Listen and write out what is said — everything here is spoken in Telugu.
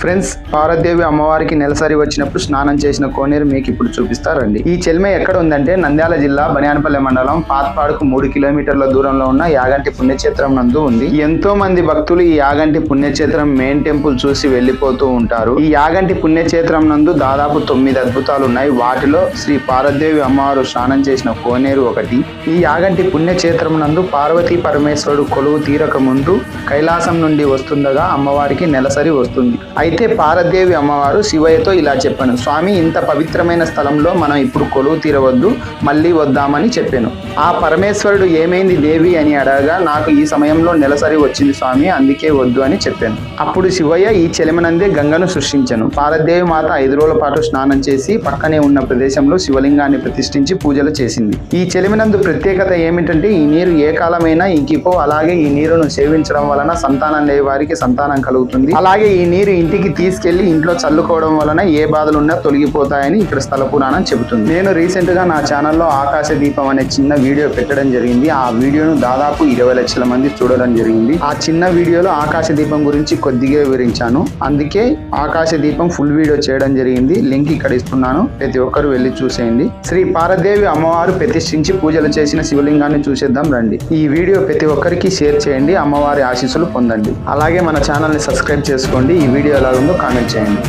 ఫ్రెండ్స్ పార్వదేవి అమ్మవారికి నెలసరి వచ్చినప్పుడు స్నానం చేసిన కోనేరు మీకు ఇప్పుడు చూపిస్తారండి ఈ చెల్మె ఎక్కడ ఉందంటే నంద్యాల జిల్లా బనియానపల్లి మండలం పాత్పాడుకు మూడు కిలోమీటర్ల దూరంలో ఉన్న యాగంటి పుణ్యక్షేత్రం నందు ఉంది. ఎంతో మంది భక్తులు ఈ యాగంటి పుణ్యక్షేత్రం మెయిన్ టెంపుల్ చూసి వెళ్ళిపోతూ ఉంటారు. ఈ యాగంటి పుణ్యక్షేత్రం నందు దాదాపు తొమ్మిది అద్భుతాలు ఉన్నాయి. వాటిలో శ్రీ పార్వదేవి అమ్మవారు స్నానం చేసిన కోనేరు ఒకటి. ఈ యాగంటి పుణ్యక్షేత్రం నందు పార్వతీ పరమేశ్వరుడు కొలువు తీరక ముందు కైలాసం నుండి వస్తుండగా అమ్మవారికి నెలసరి వస్తుంది. అయితే పారదేవి అమ్మవారు శివయ్యతో ఇలా చెప్పాను స్వామి ఇంత పవిత్రమైన స్థలంలో మనం ఇప్పుడు కొలువు తీరవద్దు మళ్ళీ వద్దామని చెప్పాను. ఆ పరమేశ్వరుడు ఏమైంది దేవి అని అడగగా నాకు ఈ సమయంలో నెలసరి వచ్చింది స్వామి అందుకే వద్దు అని చెప్పాను. అప్పుడు శివయ్య ఈ చెలిమనందే గంగను సృష్టించాను. పారదేవి మాత ఐదు రోజుల పాటు స్నానం చేసి పక్కనే ఉన్న ప్రదేశంలో శివలింగాన్ని ప్రతిష్ఠించి పూజలు చేసింది. ఈ చెలిమినందు ప్రత్యేకత ఏమిటంటే ఈ నీరు ఏ కాలమైనా ఇంకిపో అలాగే ఈ నీరును సేవించడం వలన సంతానం లేని వారికి సంతానం కలుగుతుంది. అలాగే ఈ నీరు ఇంటి ఇంటికి తీసుకెళ్ళి ఇంట్లో చల్లుకోవడం వలన ఏ బాధలు ఉన్నా తొలగిపోతాయని ఇక్కడ స్థల పురాణం చెబుతుంది. నేను రీసెంట్గా నా ఛానల్లో ఆకాశ దీపం అనే చిన్న వీడియో పెట్టడం జరిగింది. ఆ వీడియోను దాదాపు ఇరవై లక్షల మంది చూడడం జరిగింది. ఆ చిన్న వీడియోలో ఆకాశ దీపం గురించి కొద్దిగా వివరించాను. అందుకే ఆకాశ దీపం ఫుల్ వీడియో చేయడం జరిగింది. లింక్ ఇక్కడ ఇస్తున్నాను. ప్రతి ఒక్కరు వెళ్ళి చూసేయండి. శ్రీ పారదేవి అమ్మవారు ప్రతిష్ఠించి పూజలు చేసిన శివలింగాన్ని చూసేద్దాం రండి. ఈ వీడియో ప్రతి ఒక్కరికి షేర్ చేయండి. అమ్మవారి ఆశీస్సులు పొందండి. అలాగే మన ఛానల్ని సబ్స్క్రైబ్ చేసుకోండి. ఈ వీడియోలో ఎలా ఉందో కామెంట్ చేయండి